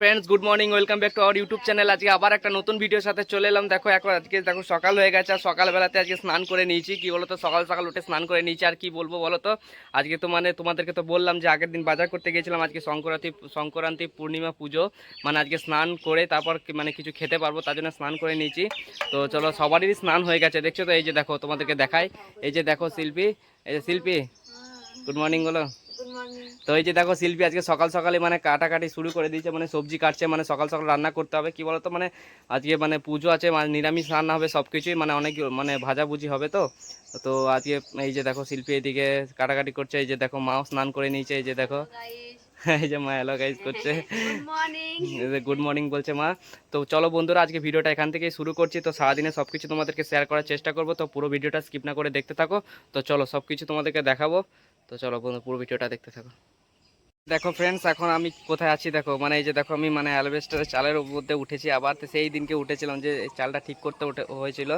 Friends good morning welcome back to our YouTube channel আজকে আবার একটা নতুন ভিডিওর সাথে চলে এলাম। দেখো, এখন আজকে দেখো, সকাল হয়ে গেছে আর সকালবেলাতে আজকে স্নান করে নিয়েছি। কি বলতো, সকাল সকাল উঠে স্নান করে নিয়েছি আর কি বলব বলো তো আজকে তো মানে তোমাদেরকে তো বললাম যে আগের দিন বাজার করতে গিয়েছিলাম, আজকে সংক্রান্তি সংক্রান্তি, পূর্ণিমা পুজো। মানে আজকে স্নান করে তারপর মানে কিছু খেতে পারব, তার জন্য স্নান করে নিয়েছি। তো চলো, সবারই স্নান হয়ে গেছে। দেখছ তো, এই যে দেখো, তোমাদেরকে দেখাই। এই যে দেখো, শিল্পী। এই যে শিল্পী গুড মর্নিং বলো। তো এই যে দেখো শিল্পী আজকে সকাল সকালে মানে কাটাকাটি শুরু করে দিয়েছে মানে সবজি কাটছে মানে সকাল সকাল রান্না করতে হবে। কি বলতো মানে আজকে মানে পুজো আছে মানে নিরামিষ রান্না হবে সব কিছুই মানে অনেক মানে ভাজাভুজি হবে তো। তো আজকে এই যে দেখো শিল্পী এদিকে কাটাকাটি করছে এই যে দেখো মাও স্নান করে নিয়েছে এই যে দেখো। এই যে মা এলো গাইজ করছে। গুড মর্নিং বলছে মা। তো চলো বন্ধুরা আজকে ভিডিওটা এখান থেকে শুরু করছি। তো সারাদিনে সব কিছু তোমাদেরকে শেয়ার করার চেষ্টা করব তো পুরো ভিডিওটা স্কিপ না করে দেখতে থাকো। তো চলো সব কিছু তোমাদেরকে দেখাবো। তো চলো বন্ধু, পুরো ভিডিওটা দেখতে থাকো। দেখো ফ্রেন্ডস এখন আমি কোথায় আছি দেখো মানে এই যে দেখো আমি মানে অ্যালবেস্টারের চালের মধ্যে উঠেছি আবার, তো সেই দিনকে উঠেছিলাম যে চালটা ঠিক করতে উঠে হয়েছিল,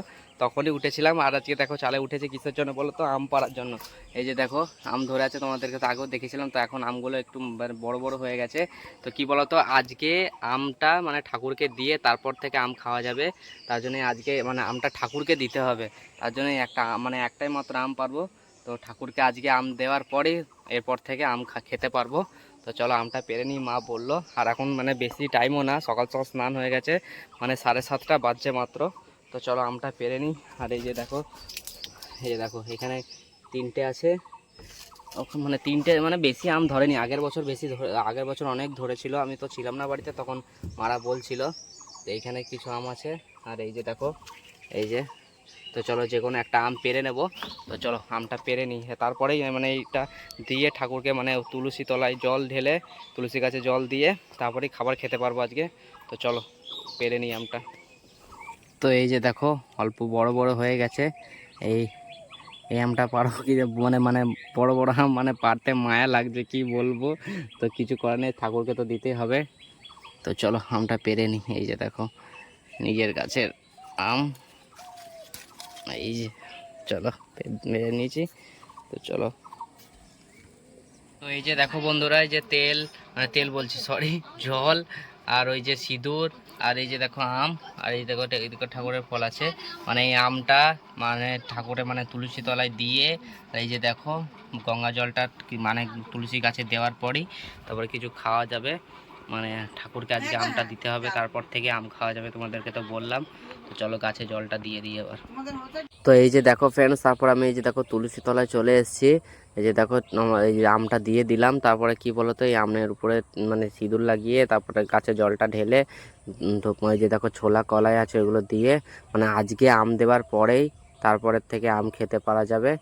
তখনই উঠেছিলাম, আর আজকে দেখো চালে উঠেছে কিসের জন্য বলো তো? আম পাড়ার জন্য। এই যে দেখো, আম ধরে আছে তোমাদেরকে তো আগেও দেখেছিলাম, তো এখন আমগুলো একটু মানে বড় বড় হয়ে গেছে। তো কি বলো তো আজকে আমটা মানে ঠাকুরকে দিয়ে তারপর থেকে আম খাওয়া যাবে, তার জন্য আজকে মানে আমটা ঠাকুরকে দিতে হবে। তার জন্য একটা মানে একটাই মাত্র আম পারব। তো ঠাকুরকে আজকে আম দেওয়ার পরেই এরপর থেকে আম খেতে পারব। তো চলো আমটা পেরে নিই, মা বলল। আর এখন মানে বেশি টাইমও না, সকাল সকাল স্নান হয়ে গেছে মানে সাড়ে সাতটা বাজছে মাত্র। তো চলো আমটা পেরে নিই। আর এই যে দেখো, এই যে দেখো, এখানে তিনটে আছে। মানে তিনটে মানে বেশি আম ধরেনি, আগের বছর বেশি আগের বছর অনেক ধরেছিল। আমি তো ছিলাম না বাড়িতে, তখন মারা বলছিল। এইখানে কিছু আম আছে। আর এই যে দেখো, এই যে তো চলো যে কোনো একটা আম পেরে নেব। তো চলো, আমটা পেরে নিই। তারপরেই মানে এইটা দিয়ে ঠাকুরকে মানে তুলসী তলায় জল ঢেলে, তুলসী গাছে জল দিয়ে তারপরেই খাবার খেতে পারব আজকে। তো চলো, পেরে নিই আমটা। তো এই যে দেখো, অল্প বড় বড় হয়ে গেছে। এই এই আমটা পারব কি মানে মানে বড় বড় আম মানে পারতে মায়া লাগছে, কি বলব? তো কিছু করার নেই, ঠাকুরকে তো দিতেই হবে। তো চলো, আমটা পেরে নিই। এই যে দেখো, নিজের গাছের আম। এই যে, চলো মেরে নিয়েছি, তো চলো। তো এই যে দেখো বন্ধুরা, এই যে তেল মানে তেল বলছি সরি জল, আর ওই যে সিঁদুর, আর এই যে দেখো আম, আর এই দেখো এই দেখো ঠাকুরের ফল আছে। মানে এই আমটা মানে ঠাকুরের মানে তুলসী তলায় দিয়ে, এই যে দেখো, গঙ্গা জলটা মানে তুলসী গাছে দেওয়ার পরই তারপরে কিছু খাওয়া যাবে। মানে ঠাকুরকে আজকে আমটা দিতে হবে, তারপর থেকে আম খাওয়া যাবে তোমাদেরকে তো বললাম। চলো গাছে জলটা দিয়ে দিই এবার। তো এই যে দেখো ফ্রেন্ডস তারপর আমি এই যে দেখো তুলসী তলায় চলে এসেছি। এই যে দেখো এই যে আমটা দিয়ে দিলাম। তারপরে কি বলো তো এই আমের উপরে মানে সিঁদুর লাগিয়ে তারপরে গাছে জলটা ঢেলে এই যে দেখো ছোলা কলাই আছে ওগুলো দিয়ে মানে আজকে আম দেওয়ার পরেই তারপরের থেকে আম খেতে পারা যাবে।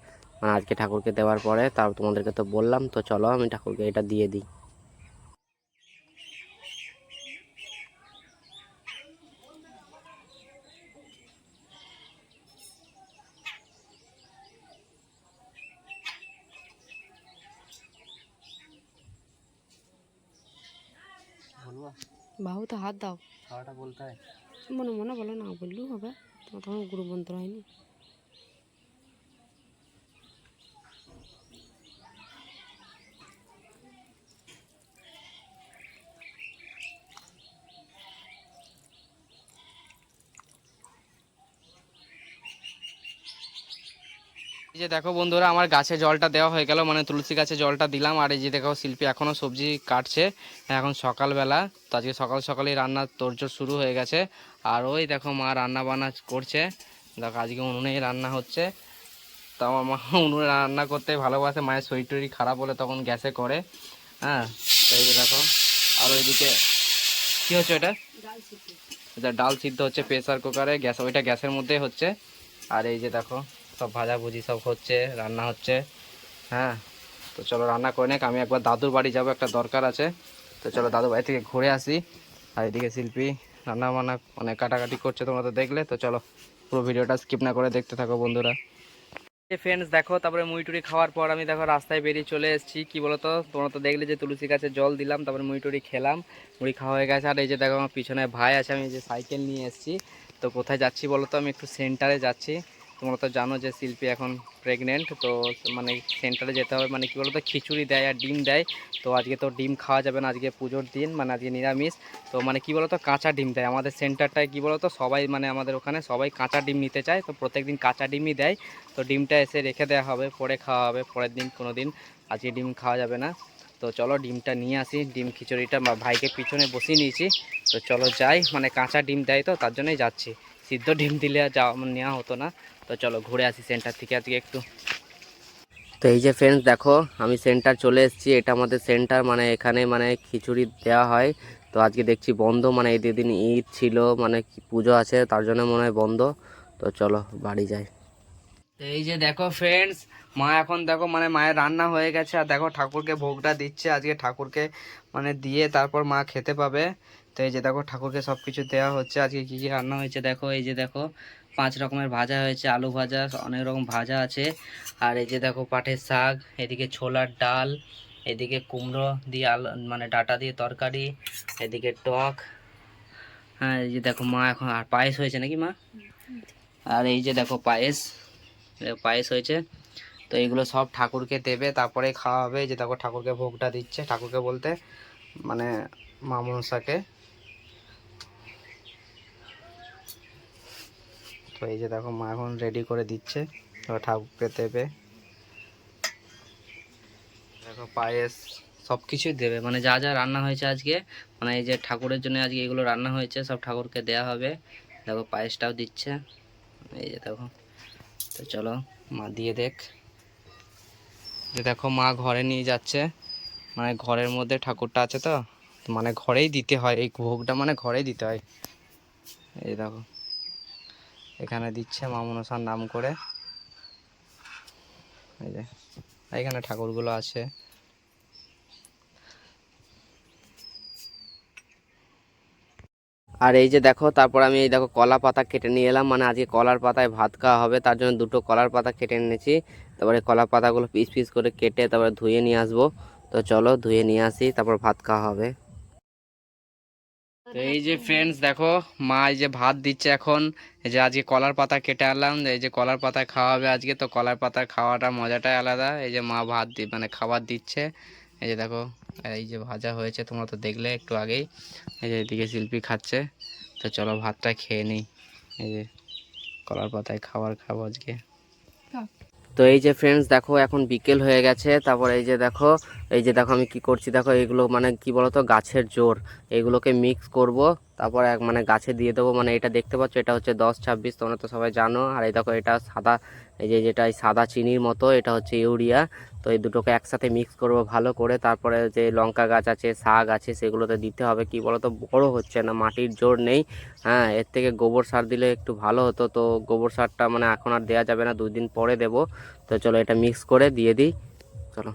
মানে আজকে ঠাকুরকে দেওয়ার পরে তার তোমাদেরকে তো বললাম তো চলো আমি ঠাকুরকে এটা দিয়ে দিই। বাহুতে হাত দাও। খাওয়াটা বলতে হয়। মনে মনে বলো না বললেও হবে। তোমার তখন গুরু মন্ত্র হয়নি। এই যে দেখো বন্ধুরা আমার গাছে জলটা দেওয়া হয়ে গেল মানে তুলসী গাছে জলটা দিলাম। আর এই যে দেখো শিল্পী এখনও সবজি কাটছে। এখন সকালবেলা তো আজকে সকাল সকালেই রান্না তোড়জোড় শুরু হয়ে গেছে। আর ওই দেখো মা রান্না বান্না করছে। দেখো আজকে উনুনেই রান্না হচ্ছে। তো আমার মা উনুনে রান্না করতে ভালোবাসে মায়ের শরীর টরীর খারাপ হলে তখন গ্যাসে করে। হ্যাঁ এই যে দেখো আর ওইদিকে কী হচ্ছে ওটা এটা ডাল সিদ্ধ হচ্ছে প্রেসার কুকারে গ্যাস ওইটা গ্যাসের মধ্যেই হচ্ছে। আর এই যে দেখো সব ভাজাভুজি সব হচ্ছে, রান্না হচ্ছে। হ্যাঁ তো চলো রান্না করে নেক, আমি একবার দাদুর বাড়ি যাব, একটা দরকার আছে। তো চলো দাদুর বাড়ি থেকে ঘুরে আসি। আর এদিকে শিল্পী রান্না বান্না অনেক কাটাকাটি করছে তোমরা তো দেখলে। তো চলো পুরো ভিডিওটা স্কিপ না করে দেখতে থাকো বন্ধুরা। ফ্রেন্ডস দেখো, তারপরে মুড়ি টুড়ি খাওয়ার পর আমি দেখো রাস্তায় বেরিয়ে চলে এসেছি। কি বলতো? তোমরা তো দেখলে যে তুলসী গাছে জল দিলাম, তারপরে মুড়ি টুড়ি খেলাম। মুড়ি খাওয়া হয়ে গেছে। আর এই যে দেখো, আমার পিছনে ভাই আছে, আমি যে সাইকেল নিয়ে এসেছি। তো কোথায় যাচ্ছি বলো তো আমি একটু সেন্টারে যাচ্ছি। তোমরা তো জানো যে শিল্পী এখন প্রেগনেন্ট তো মানে সেন্টারে যেতে হবে মানে কী তো খিচুড়ি দেয় আর ডিম দেয়। তো আজকে তো ডিম খাওয়া যাবে না, আজকে পুজোর দিন মানে আজকে নিরামিষ। তো মানে কী তো কাঁচা ডিম দেয়। আমাদের সেন্টারটায় কী তো সবাই মানে আমাদের ওখানে সবাই কাঁচা ডিম নিতে চায়। তো প্রত্যেকদিন কাঁচা ডিমই দেয়। তো ডিমটা এসে রেখে দেওয়া হবে, পরে খাওয়া হবে, পরের দিন কোনো দিন আজকে ডিম খাওয়া যাবে না। তো চলো ডিমটা নিয়ে আসি, ডিম খিচুড়িটা ভাইকে পিছনে বসিয়ে নিয়েছি। তো চলো যাই মানে কাঁচা ডিম দেয় তো, তার জন্যই যাচ্ছি। সিদ্ধ ডিম দিলে যাওয়া নেওয়া হতো না। তো চলো ঘুরে আসি সেন্টার থেকে আজকে একটু। তো এই যে ফ্রেন্ডস দেখো আমি সেন্টার চলে এসেছি। এটা আমাদের সেন্টার মানে এখানে মানে খিচুড়ি দেওয়া হয়। তো আজকে দেখছি বন্ধ মানে এই দুদিন ঈদ ছিল মানে পুজো আছে তার জন্য মনে হয় বন্ধ। তো চলো বাড়ি যাই। এই যে দেখো ফ্রেন্ডস মা এখন দেখো মানে মায়ের রান্না হয়ে গেছে। আর দেখো ঠাকুরকে ভোগটা দিচ্ছে আজকে ঠাকুরকে মানে দিয়ে তারপর মা খেতে পাবে। তো এই যে দেখো ঠাকুরকে সব কিছু দেওয়া হচ্ছে। আজকে কী কী রান্না হয়েছে দেখো এই যে দেখো। পাঁচ রকমের ভাজা হয়েছে, আলু ভাজা, অনেক রকম ভাজা আছে। আর এই যে দেখো পাটের শাক, এদিকে ছোলার ডাল, এদিকে কুমড়ো দিয়ে আলু মানে ডাটা দিয়ে তরকারি, এদিকে টক। হ্যাঁ এই যে দেখো মা এখন, আর পায়েস হয়েছে নাকি মা? আর এই যে দেখো পায়েস পায়েস হয়েছে। তো এইগুলো সব ঠাকুরকে দেবে, তারপরে খাওয়া হবে। যে দেখো ঠাকুরকে ভোগটা দিচ্ছে, ঠাকুরকে বলতে মানে মা মনসাকে। তো এই যে দেখো মা এখন রেডি করে দিচ্ছে। তো ঠাকুরকে দেবে। দেখো পায়েস সব কিছুই দেবে। মানে যা যা রান্না হয়েছে আজকে মানে এই যে ঠাকুরের জন্য আজকে এগুলো রান্না হয়েছে, সব ঠাকুরকে দেয়া হবে। দেখো পায়েসটাও দিচ্ছে। এই যে দেখো। তো চলো, মা দিয়ে দেখ। যে দেখো মা ঘরে নিয়ে যাচ্ছে। মানে ঘরের মধ্যে ঠাকুরটা আছে তো মানে ঘরেই দিতে হয়। এই ভোগটা মানে ঘরেই দিতে হয়। এই দেখো। এখানে দিচ্ছে মা মনসার নাম করে। এই যে, এখানে ঠাকুরগুলো আছে। আর এই যে দেখো, তারপর আমি এই দেখো কলা পাতা কেটে নিয়ে এলাম। মানে আজকে কলার পাতায় ভাত খাওয়া হবে, তার জন্য দুটো কলার পাতা কেটে এনেছি। তারপরে কলা পাতাগুলো পিস পিস করে কেটে তারপরে ধুয়ে নিয়ে আসব। তো চলো ধুয়ে নিয়ে আসি, তারপর ভাত খাওয়া হবে। এই যে ফ্রেন্ডস দেখো, মা এই যে ভাত দিচ্ছে এখন। এই যে আজকে কলার পাতা কেটে আনলাম, এই যে কলার পাতা খাওয়া হবে আজকে, তো কলার পাতার খাওয়াটা মজাটাই আলাদা। এই যে মা ভাত দি মানে খাবার দিচ্ছে। এই যে দেখো, এই যে ভাজা হয়েছে, তোমরা তো দেখলে একটু আগেই। এই যে এদিকে শিল্পী খাচ্ছে। তো চলো ভাতটা খেয়ে নিই। এই যে কলার পাতায় খাবার খাব আজকে। তো এই যে ফ্রেন্ডস দেখো এখন বিকেল হয়ে গেছে। তারপর এই যে দেখো, এই যে দেখো আমি কি করছি, দেখো এগুলো মানে কি বলতো, গাছের জোর। এগুলোকে মিক্স করব, তারপর এক মানে গাছে দিয়ে দেবো। মানে এটা দেখতে পাচ্ছ, এটা হচ্ছে দশ ছাব্বিশ, তোমরা তো সবাই জানো। আর এই দেখো এটা সাদা, এই যে যেটা এই সাদা চিনির মতো, এটা হচ্ছে ইউরিয়া। তো এই দুটোকে একসাথে মিক্স করব ভালো করে। তারপরে যে লঙ্কা গাছ আছে, শাক আছে, সেগুলোতে দিতে হবে। কি বলতো? বড় হচ্ছে না, মাটির জোর নেই। হ্যাঁ এর থেকে গোবর সার দিলে একটু ভালো হতো। তো গোবর সারটা মানে এখন আর দেওয়া যাবে না, দুই দিন পরে দেব। তো চলো এটা মিক্স করে দিয়ে দিই। চলো।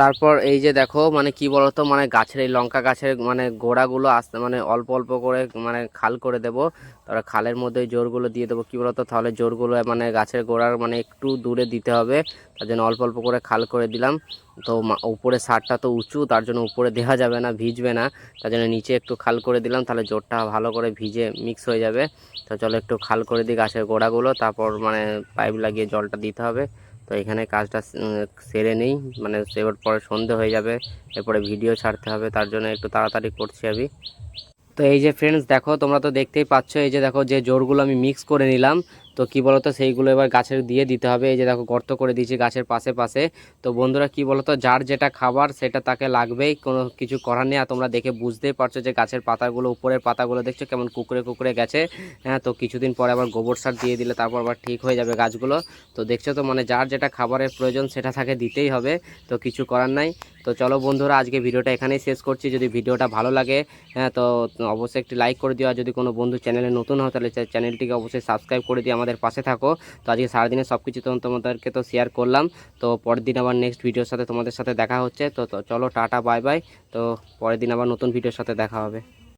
তারপর এই যে দেখো মানে কি বলতো মানে গাছের এই লঙ্কা গাছের মানে গোড়াগুলো আস্তে মানে অল্প অল্প করে মানে খাল করে দেব। তারপর খালের মধ্যে জোরগুলো দিয়ে দেবো। কি বলতো, তাহলে জোরগুলো মানে গাছের গোড়ার মানে একটু দূরে দিতে হবে। তার জন্য অল্প অল্প করে খাল করে দিলাম। তো উপরে সারটা তো উঁচু, তার জন্য উপরে দেওয়া যাবে না, ভিজবে না। তার জন্য নিচে একটু খাল করে দিলাম, তাহলে জোরটা ভালো করে ভিজে মিক্স হয়ে যাবে। তো চলো একটু খাল করে দিই গাছের গোড়াগুলো, তারপর মানে পাইপ লাগিয়ে জলটা দিতে হবে। তো এখানে কাজটা সেরে নেই। মানে সেবার পরে সন্ধে হয়ে যাবে, এরপরে ভিডিও ছাড়তে হবে, তার জন্য একটু তাড়াতাড়ি করছি আমি। তো এই যে ফ্রেন্ডস দেখো তোমরা তো দেখতেই পাচ্ছ, এই যে দেখো যে জোরগুলো আমি মিক্স করে নিলাম তো কি বলতো, সেইগুলো এবার গাছের দিয়ে দিতে হবে। এই যে দেখো, গর্ত করে দিয়েছি গাছের পাশে পাশে। তো বন্ধুরা, কি বলতো, যার যেটা খাবার, সেটা তাকে লাগবেই। কোনো কিছু করার নেই। আর তোমরা দেখে বুঝতেই পারছ যে গাছের পাতাগুলো, উপরের পাতাগুলো দেখছ কেমন কুকড়ে কুকড়ে গেছে। হ্যাঁ তো কিছুদিন পরে আবার গোবর সার দিয়ে দিলে তারপর আবার ঠিক হয়ে যাবে গাছগুলো। তো দেখছ তো মানে যার যেটা খাবারের প্রয়োজন, সেটা তাকে দিতেই হবে। তো কিছু করার নাই। তো চলো বন্ধুরা, আজকে ভিডিওটা এখানেই শেষ করছি। যদি ভিডিওটা ভালো লাগে হ্যাঁ তো অবশ্যই একটি লাইক করে দিও। আর যদি কোনো বন্ধু চ্যানেলে নতুন হয়, তাহলে চ্যানেলটিকে অবশ্যই সাবস্ক্রাইব করে দিয়ে আমাদের পাশে থাকো। তো আজকে সারাদিনে সব কিছু তোমাদেরকে তো শেয়ার করলাম। তো পরের দিন আবার নেক্সট ভিডিওর সাথে তোমাদের সাথে দেখা হচ্ছে। তো চলো, টাটা বাই বাই তো পরের দিন আবার নতুন ভিডিওর সাথে দেখা হবে।